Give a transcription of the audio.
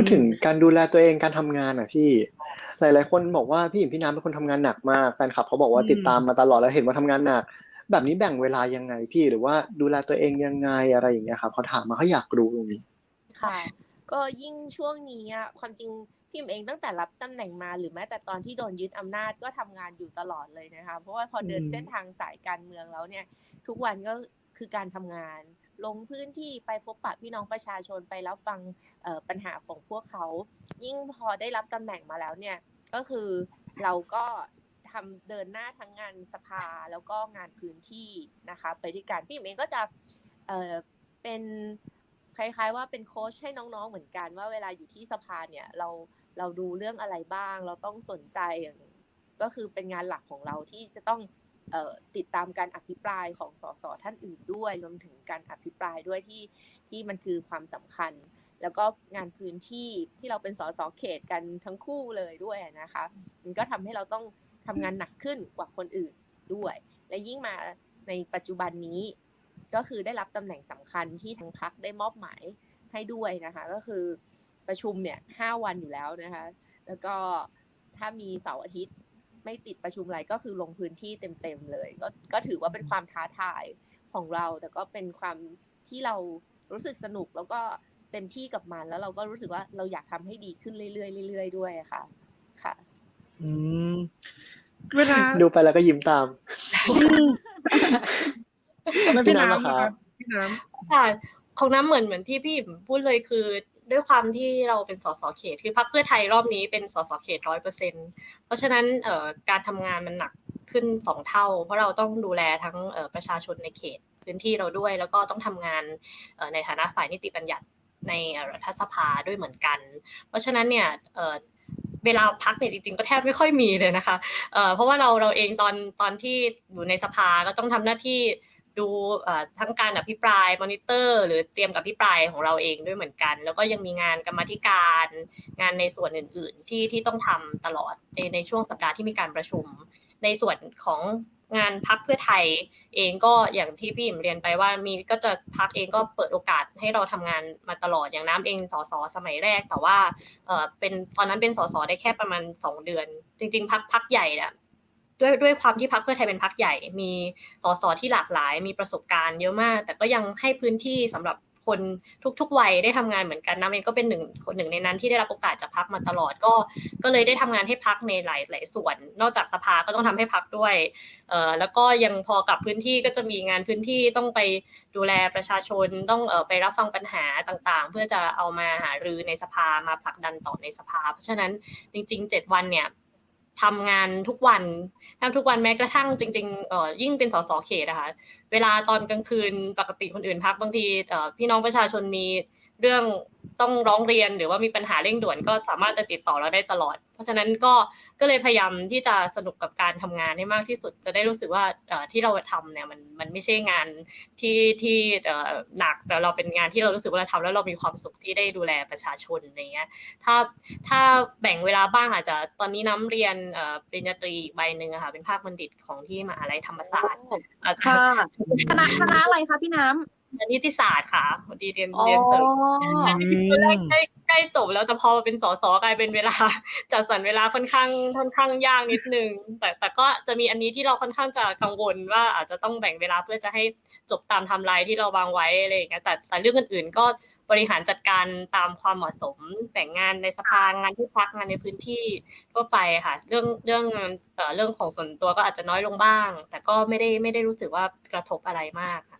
ดถึงการดูแลตัวเองการทำงานอะพี่ หลาย ๆ คนบอกว่าพี่หญิงพี่น้ำเป็นคนทำงานหนักมากแฟนคลับเขาบอกว่าอืมติดตามมาตลอดแล้วเห็นว่าทำงานหนักแบบนี้แบ่งเวลายังไงพี่หรือว่าดูแลตัวเองยังไงอะไรอย่างเงี้ยครับเขาถามมาเขาอยากรู้ตรงนี้ค่ะ ก็ยิ่งช่วงนี้อะความจริงพิมเองตั้งแต่รับตำแหน่งมาหรือแม้แต่ตอนที่โดนยึดอำนาจก็ทำงานอยู่ตลอดเลยนะคะเพราะว่าพอเดินอืมเส้นทางสายการเมืองแล้วเนี่ย ทุกวันก็คือการทำงาน ลงพื้นที่ไปพบปะพี่น้องประชาชนไปรับฟังปัญหาของพวกเขา ยิ่งพอได้รับตำแหน่งมาแล้วเนี่ยก็คือเราก็ทำเดินหน้าทั้งงานสภาแล้วก็งานพื้นที่นะคะไปด้วยกันพี่เองก็จะเเป็นคล้ายๆ ว่าเป็นโค้ชให้น้องๆเหมือนกันว่าเวลาอยู่ที่สภาเนี่ยเราเราดูเรื่องอะไรบ้าง เราต้องสนใจก็คือเป็นงานหลักของเราที่จะต้อง ติดตามการอภิปรายของสสท่านอื่นด้วย รวมถึงการอภิปรายด้วยที่ที่มันคือความสำคัญ แล้วก็งานพื้นที่ที่เราเป็นสสเขตกันทั้งคู่เลยด้วยนะคะ มันก็ทำให้เราต้องทำงานหนักขึ้นกว่าคนอื่นด้วย และยิ่งมาในปัจจุบันนี้ก็คือได้รับตำแหน่งสำคัญที่ทางพักได้มอบหมายให้ด้วยนะคะ ก็คือประชุมเนี่ยห้าวันอยู่แล้วนะคะ แล้วก็ถ้ามีเสาร์อาทิตย์ ไม่ติดประชุมอะไรก็คือลงพื้นที่เต็มๆเลย ก็ก็ถือว่าเป็นความท้าทายของเรา แต่ก็เป็นความที่เรารู้สึกสนุกแล้วก็เต็มที่กับมัน แล้วเราก็รู้สึกว่าเราอยากทำให้ดีขึ้นเรื่อยๆเรื่อยๆด้วยอะค่ะ ค่ะ อืมเวลาดูไปแล้วก็ยิ้มตามแล้วพี่พี่น้ำน้ำล่ะนะคครัรับบพี่น้ค่ะของน้ำเหมือนเหมือนที่พี่พูดเลยคือ ด้วยความที่เราเป็นสสเขต คือพรรคเพื่อไทยรอบนี้เป็นสสเขตร้อยเปอร์เซ็นเพราะฉะนั้นเอการทำงานมันหนักขึ้นสองเท่า เพราะเราต้องดูแลทั้งประชาชนในเขตพื้นที่เราด้วย แล้วก็ต้องทำงานในฐานะฝ่ายนิติบัญญัติในรัฐสภาด้วยเหมือนกัน เพราะฉะนั้นเนี่ยเวลาพักเนี่ยจริงๆก็แทบไม่ค่อยมีเลยนะคะเอ่อเพราะว่าเราเราเองตอนตอนที่อยู่ในสภาก็ต้องทำหน้าที่ ดูทั้งการอภิปรายมอนิเตอร์หรือเตรียมกับอภิปรายของเราเองด้วยเหมือนกัน แล้วก็ยังมีงานกรรมธิการงานในส่วนอื่น ๆ ที่ที่ต้องทำตลอดในในช่วงสัปดาห์ที่มีการประชุม ในส่วนของงานพักเพื่อไทยเองก็อย่างที่พี่อิ่มเรียนไปว่ามีก็จะพักเองก็เปิดโอกาสให้เราทำงานมาตลอดอย่างน้ำเองสสสมัยแรก แต่ว่าเออเป็นตอนนั้นเป็นสสได้แค่ประมาณสองเดือน จริง ๆพักพักใหญ่เนี่ย ด้วยด้วยความที่พักเพื่อไทยเป็นพักใหญ่ มีสสที่หลากหลาย มีประสบการณ์เยอะมาก แต่ก็ยังให้พื้นที่สำหรับคนทุกๆวัยได้ทำงานเหมือนกันน้ำเองก็เป็นหนึ่งคนหนึ่งในนั้นที่ได้รับโอกาสจากพักมาตลอดก็ ก็เลยได้ทำงานให้พักในหลายหลายส่วน นอกจากสภาก็ต้องทำให้พักด้วยเอ่อแล้วก็ยังพอกลับพื้นที่ก็จะมีงานพื้นที่ต้องไปดูแลประชาชนต้องเอ่อไปรับฟังปัญหาต่างๆ เพื่อจะเอามาหารือในสภามาผลักดันต่อในสภา เพราะฉะนั้นจริงๆเจ็ดวันเนี่ย ทำงานทุกวันทำทุกวันแม้กระทั่งจริงๆเอ่อยิ่งเป็นสสเขตนะคะเวลาตอนกลางคืนปกติคนอื่นพักบางทีเอ่อพี่น้องประชาชนมี เรื่องต้องร้องเรียนหรือว่ามีปัญหาเร่งด่วนก็สามารถจะติดต่อเราได้ตลอด เพราะฉะนั้นก็ก็เลยพยายามที่จะสนุกกับการทำงานให้มากที่สุด จะได้รู้สึกว่าเอ่อที่เราทำเนี่ยมันมันไม่ใช่งานที่ที่เอ่อหนักแต่เราเป็นงานที่เรารู้สึกว่าเราทำแล้วเรามีความสุขที่ได้ดูแลประชาชนอะไรเงี้ยถ้าถ้าแบ่งเวลาบ้างอาจจะตอนนี้น้ำเรียนเอ่อปริญญาตรีอีกใบหนึ่งอะค่ะเป็นภาคบัณฑิตของที่มหาลัยธรรมศาสตร์อาจจะค่ะคณะคณะอะไรคะพี่น้ำ นิติศาสตร์ค่ะพอดีเรียนอ๋อเรียนเสริมำจริงๆตอนแรกใกล้ใกล้จบแล้วแต่พอมาเป็นสสกลายเป็นเวลา จัดสรรเวลาค่อนข้างค่อนข้างยากนิดนึง แต่แต่ก็จะมีอันนี้ที่เราค่อนข้างจะกังวลว่าอาจจะต้องแบ่งเวลาเพื่อจะให้จบตามไทม์ไลน์ที่เราวางไว้อะไรอย่างเงี้ยแต่แต่เรื่องอื่นๆก็บริหารจัดการตามความเหมาะสมแบ่งงานในสภางานที่พักงานในพื้นที่ทั่วไปค่ะ เรื่องเรื่องเอ่อเรื่องของส่วนตัวก็อาจจะน้อยลงบ้าง แต่ก็ไม่ได้ไม่ได้รู้สึกว่ากระทบอะไรมากค่ะ